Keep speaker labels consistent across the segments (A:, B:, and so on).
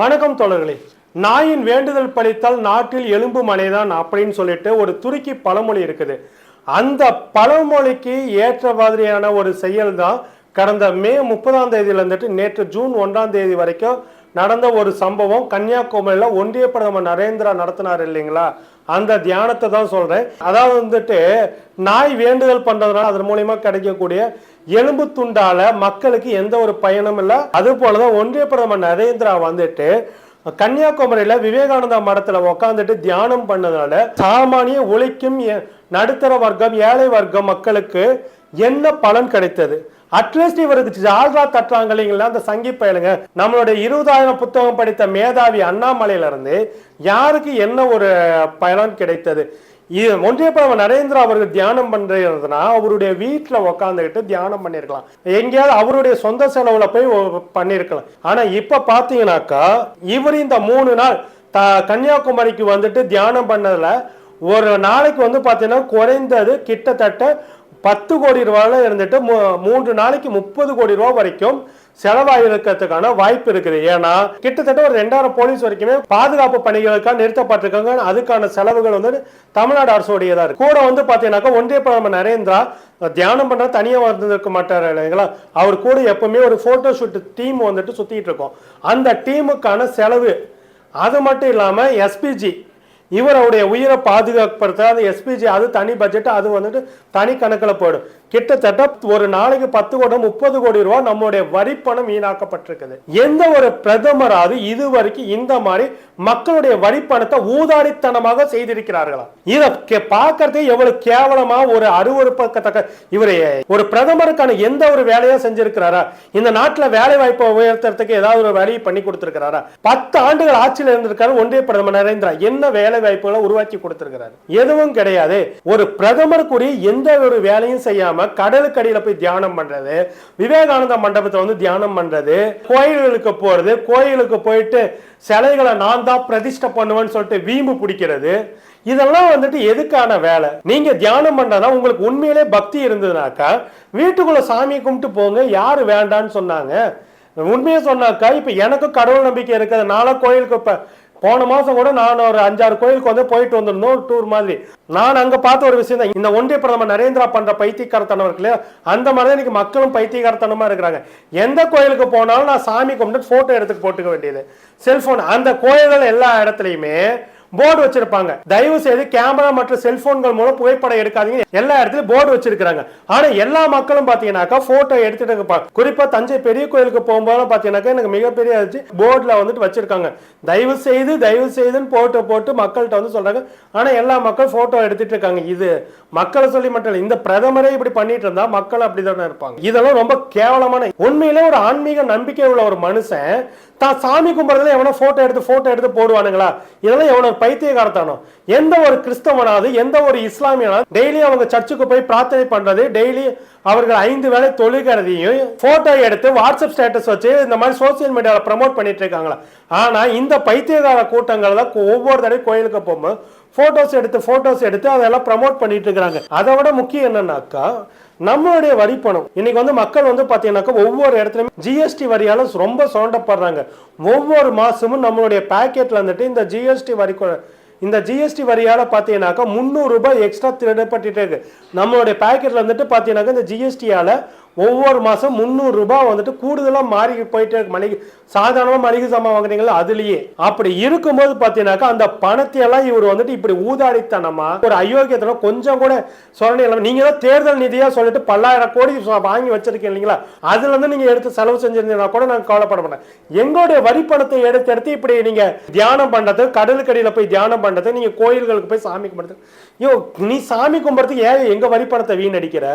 A: வணக்கம் தோழர்களே நாயின் வேண்டுதல் பழித்தால் நாட்டில் எலும்பு மலைதான் அப்படின்னு சொல்லிட்டு ஒரு துருக்கி பழமொழி இருக்குது. அந்த பழமொழிக்கு ஏற்ற மாதிரியான ஒரு செயல் தான் கடந்த மே முப்பதாம் தேதியில இருந்துட்டு நேற்று ஜூன் ஒன்றாம் தேதி வரைக்கும் நடந்த ஒரு சம்பவம். கன்னியாகுமரியில் ஒன்றிய பிரதமர் நரேந்திரா நடத்தினார் இல்லைங்களா? அந்த தியானத்தை தான் சொல்றேன். அதாவது வந்துட்டு நாய் வேண்டுதல் பண்றதுனால அதன் மூலியமா கிடைக்கக்கூடிய எலும்பு துண்டால மக்களுக்கு எந்த ஒரு பயனும் இல்லை. அது போலதான் ஒன்றிய பிரதமர் நரேந்திரா வந்துட்டு கன்னியாகுமரியில விவேகானந்தா மடத்துல உக்காந்துட்டு தியானம் பண்ணதால சாமானிய உழைக்கும் நடுத்தர வர்க்கம் ஏழை வர்க்கம் மக்களுக்கு என்ன பலன் கிடைத்தது? அட்லீஸ்ட் இவருக்கு ஜால்ரா தட்டுறாங்க இல்லைங்களா அந்த சங்கி பயலுங்க. நம்மளுடைய இருபதாயிரம் புத்தகம் படித்த மேதாவி அண்ணாமலையில இருந்து யாருக்கு என்ன ஒரு பலன் கிடைத்தது? இது ஒன்றிய நரேந்திரா அவர்கள் தியானம் பண்றதுனா அவருடைய வீட்டில் உக்காந்துக்கிட்டு தியானம் பண்ணிருக்கலாம். எங்கேயாவது அவருடைய சொந்த செலவுல போய் பண்ணியிருக்கலாம் பண்ணிருக்கலாம். ஆனா இப்ப பாத்தீங்கன்னாக்கா இவர் இந்த மூணு நாள் த கன்னியாகுமரிக்கு வந்துட்டு தியானம் பண்ணதுல ஒரு நாளைக்கு வந்து பாத்தீங்கன்னா குறைந்தது கிட்டத்தட்ட பத்து கோடி ரூபாயில் இருந்துட்டு மூ- மூன்று நாளைக்கு முப்பது கோடி ரூபா வரைக்கும் செலவாயிருக்கிறதுக்கான வாய்ப்பு இருக்குது. ஏன்னா கிட்டத்தட்ட ஒரு ரெண்டாயிரம் போலீஸ் வரைக்குமே பாதுகாப்பு பணிகளுக்காக நிறுத்தப்பட்டிருக்காங்க. அதுக்கான செலவுகள் வந்து தமிழ்நாடு அரசுடையதா இருக்கு. கூட வந்து பாத்தீங்கன்னாக்கா ஒன்றிய பிரதமர் நரேந்திரா தியானம் பண்ண தனியா வந்திருக்க மாட்டார் இல்லைங்களா? அவர் கூட எப்பவுமே ஒரு போட்டோ ஷூட் டீம் வந்துட்டு சுத்திட்டு இருக்கோம். அந்த டீமுக்கான செலவு அது மட்டும் இல்லாம எஸ்பிஜி இவருடைய உயிரை பாதுகாப்படுத்த அந்த எஸ்பிஜி அது தனி பட்ஜெட் அது வந்துட்டு தனி கணக்கில் போயிடும். கிட்டத்தட்ட ஒரு நாளைக்கு பத்து கோடி முப்பது கோடி ரூபாய் நம்மளுடைய வரி பணம் வீணாக்கப்பட்டிருக்குது. எந்த ஒரு பிரதமராவது இது வரைக்கும் இந்த மாதிரி மக்களுடைய வரி பணத்தை ஊதாரித்தனமாக செய்திருக்கிறார்களா? இதை பார்க்கறதே எவ்வளவு கேவலமா ஒரு அருவறுப்பத்தக்க இவரை ஒரு பிரதமருக்கான எந்த ஒரு வேலையா செஞ்சிருக்கிறாரா? இந்த நாட்டுல வேலை வாய்ப்பை உயர்த்துறதுக்கு ஏதாவது ஒரு வேலையை பண்ணி கொடுத்திருக்கிறாரா? பத்து ஆண்டுகள் ஆட்சியில் இருந்திருக்காரு ஒன்றிய பிரதமர் நரேந்திரா. என்ன வேலை வாய்ப்புகளை உருவாக்கி கொடுத்திருக்கிறாரு? எதுவும் கிடையாது. ஒரு பிரதமருக்குரிய எந்த ஒரு வேலையும் செய்யாம கடலுக்கு அடியில போய் தியானம் பண்றது விவேகானந்தா மண்டபத்தை வந்து தியானம் பண்றது கோயில்களுக்கு போறது கோயிலுக்கு போயிட்டு சிலைகளை நான் தான் பிரதிஷ்டை பண்ணுவேன்னு சொல்லிட்டு வீம்பு பிடிக்கிறது. இதெல்லாம் வந்துட்டு எதுக்கான வேலை? நீங்க தியானம் பண்றதா உங்களுக்கு உண்மையிலே பக்தி இருந்ததுனாக்கா வீட்டுக்குள்ள சாமி கும்பிட்டு போங்க யாரு வேண்டான்னு சொன்னாங்க. உண்மையை சொன்னாக்கா இப்ப எனக்கும் கடவுள் நம்பிக்கை இருக்கிறதுனால கோயிலுக்கு இப்ப போன மாசம் கூட நான் ஒரு அஞ்சாறு கோயிலுக்கு வந்து போயிட்டு வந்திருந்தோம் டூர் மாதிரி. நான் அங்க பார்த்த ஒரு விஷயம் தான். இந்த ஒன்றிய பிரதமர் நரேந்திரா பண்ற பைத்தியக்காரத்தனம் இருக்கு இல்லையா? அந்த மாதிரி தான் இன்னைக்கு மக்களும் பைத்தியக்காரத்தனமாக இருக்கிறாங்க. எந்த கோயிலுக்கு போனாலும் நான் சாமி கும்பிட்டு போட்டோ எடுத்து போட்டுக்க வேண்டியது. செல்போன் அந்த கோயில்கள் எல்லா இடத்துலையுமே போர்டு வச்சிருப்பாங்க. தயவு செய்து கேமரா மற்றும் செல்போன்கள் மூலம் புகைப்படம் எடுக்காதீங்க. எல்லா இடத்துலயும் போர்டு வச்சிருக்காங்க ஆனா எல்லா மக்களும் பாத்தீங்கன்னாக்கா போட்டோ எடுத்துட்டு இருப்பாங்க குறிப்பா தஞ்சை பெரிய கோயிலுக்கு போகும்போது பாத்தீங்கன்னாக்கா எனக்கு மிகப்பெரிய ஆச்சு போர்டுல வந்துட்டு வச்சிருக்காங்க. தயவு செய்து தயவு செய்துன்னு போட்டோ போட்டு மக்கள்கிட்ட வந்து சொல்றாங்க. ஆனா எல்லா மக்கள் போட்டோ எடுத்துட்டு இருக்காங்க. இது மக்களை சொல்லி மட்டும் இந்த பிரதமரே இப்படி பண்ணிட்டு இருந்தா மக்கள் அப்படிதானே இருப்பாங்க. இதெல்லாம் ரொம்ப கேவலமான உண்மையிலே ஒரு ஆன்மீக நம்பிக்கை உள்ள ஒரு மனுஷன் தான் சாமி கும்பிட்றதுல எவனோ போட்டோ எடுத்து போட்டோ எடுத்து போடுவானுங்களா? இதெல்லாம் எவனோ பைத்தியகாரத்தானோ எந்த ஒரு கிறிஸ்தவனாவது எந்த ஒரு இஸ்லாமியனாவது டெய்லி அவங்க சர்ச்சுக்கு போய் பிரார்த்தனை பண்றது டெய்லி அவர்கள் ஐந்து வேளை தொழுகிறதையும் போட்டோ எடுத்து வாட்ஸ்அப் ஸ்டேட்டஸ் வச்சு இந்த மாதிரி சோசியல் மீடியாவில் ப்ரமோட் பண்ணிட்டு இருக்காங்களா? ஆனா இந்த பைத்தியகார கூட்டங்கள் தான் ஒவ்வொரு தடவை கோயிலுக்கு போகும்போது ஃபோட்டோஸ் எடுத்து ஃபோட்டோஸ் எடுத்து அதெல்லாம் ப்ரமோட் பண்ணிட்டு இருக்கிறாங்க. அதை விட முக்கியம் என்னன்னாக்கா நம்மளுடைய வரி பணம் இன்னைக்கு வந்து மக்கள் வந்து பார்த்தீங்கன்னாக்கா ஒவ்வொரு இடத்துலையும் ஜிஎஸ்டி வரியால ரொம்ப சுரண்டப்படுறாங்க ஒவ்வொரு மாசமும் நம்மளுடைய பாக்கெட்ல வந்துட்டு இந்த ஜிஎஸ்டி வரி இந்த ஜிஎஸ்டி வரியால பார்த்தீங்கன்னாக்கா முந்நூறு ரூபாய் எக்ஸ்ட்ரா திருடப்பட்டுட்டே இருக்கு. நம்மளுடைய பாக்கெட்ல வந்துட்டு பார்த்தீங்கன்னாக்கா இந்த ஜிஎஸ்டியால ஒவ்வொரு மாதம் முந்நூறுரூபா வந்துட்டு கூடுதலாக மாறி போயிட்டே இருக்கு. மளிகை சாதாரணமாக மளிகை சாமான் வாங்குறீங்களா? அதுலேயே. அப்படி இருக்கும்போது பார்த்தீங்கன்னாக்கா அந்த பணத்தையெல்லாம் இவர் வந்துட்டு இப்படி ஊதாடித்தனமாக ஒரு அயோக்கியத்தனம் கொஞ்சம் கூட சொரணை இல்லாமல் நீங்கள் தான் தேர்தல் நிதியாக சொல்லிட்டு பல்லாயிரம் கோடி சொ- வாங்கி வச்சிருக்கீங்க இல்லைங்களா? அதுலேருந்து நீங்கள் எடுத்து செலவு செஞ்சிருந்தீங்கன்னா கூட நான் கவலைப்பட மாட்டேன். எங்களுடைய வரி பணத்தை எடுத்து எடுத்து இப்படி நீங்கள் தியானம் பண்ணுறது கடலுக்கடியில் போய் தியானம் பண்ணுறது நீங்கள் கோயில்களுக்கு போய் சாமி கும்பிடுறது ஐயோ நீ சாமி கும்பிட்றதுக்கு ஏன் எங்க வரி வீணடிக்கிற?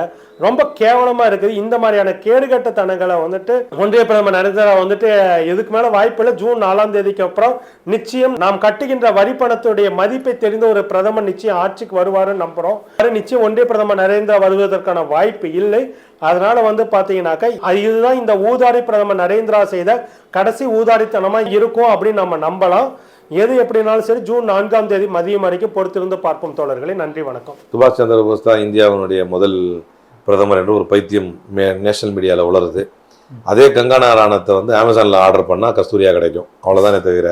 A: ரொம்ப கேவலமா இருக்குது. இந்த மாதிரியான கேடுகட்ட தனங்களை வந்துட்டு ஒன்றிய பிரதமர் நரேந்திரா வந்துட்டு இதுக்கு மேல வாய்ப்பு இல்லை. ஜூன் நாலாம் தேதிக்கு அப்புறம் நிச்சயம் நாம் கட்டுகின்ற வரிப்பணத்துடைய மதிப்பை தெரிந்த ஒரு பிரதமர் நிச்சயம் ஆட்சிக்கு வருவாருன்னு நம்புறோம். நிச்சயம் ஒன்றிய பிரதமர் நரேந்திரா வருவதற்கான வாய்ப்பு இல்லை. அதனால வந்து பாத்தீங்கன்னாக்கா அது இதுதான் இந்த ஊதாரி பிரதமர் நரேந்திரா செய்த கடைசி ஊதாரித்தனமா இருக்கும் அப்படின்னு நம்ம நம்பலாம். எது எப்படினாலும் சரி ஜூன் நான்காம் தேதி மதியம் வரைக்கும் பொறுத்திருந்து பார்ப்போம் தோழர்களே. நன்றி வணக்கம்.
B: சுபாஷ் சந்திர போஸ் தான் இந்தியாவினுடைய முதல் பிரதமர் என்று ஒரு பைத்தியம் மே நேஷனல் மீடியாவில் உலருது அதே கங்கா நாராயணத்தை வந்து அமேசானில் ஆர்டர் பண்ணால் கஸ்தூரியாக கிடைக்கும். அவ்வளோதானே தவிர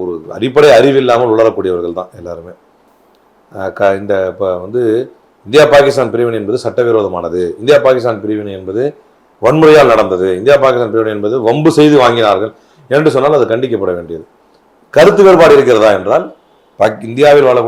B: ஒரு அடிப்படை அறிவு இல்லாமல் உளரக்கூடியவர்கள் தான் எல்லாருமே. க இந்த இப்போ வந்து இந்தியா பாகிஸ்தான் பிரிவினை என்பது சட்டவிரோதமானது. இந்தியா பாகிஸ்தான் பிரிவினை என்பது வன்முறையால் நடந்தது. இந்தியா பாகிஸ்தான் பிரிவினை என்பது வம்பு செய்து வாங்கினார்கள். என்று சொன்னால் அது கண்டிக்கப்பட வேண்டியது. கருத்து வேறுபாடு இருக்கிறதா என்றால் இந்தியாவில் வாழ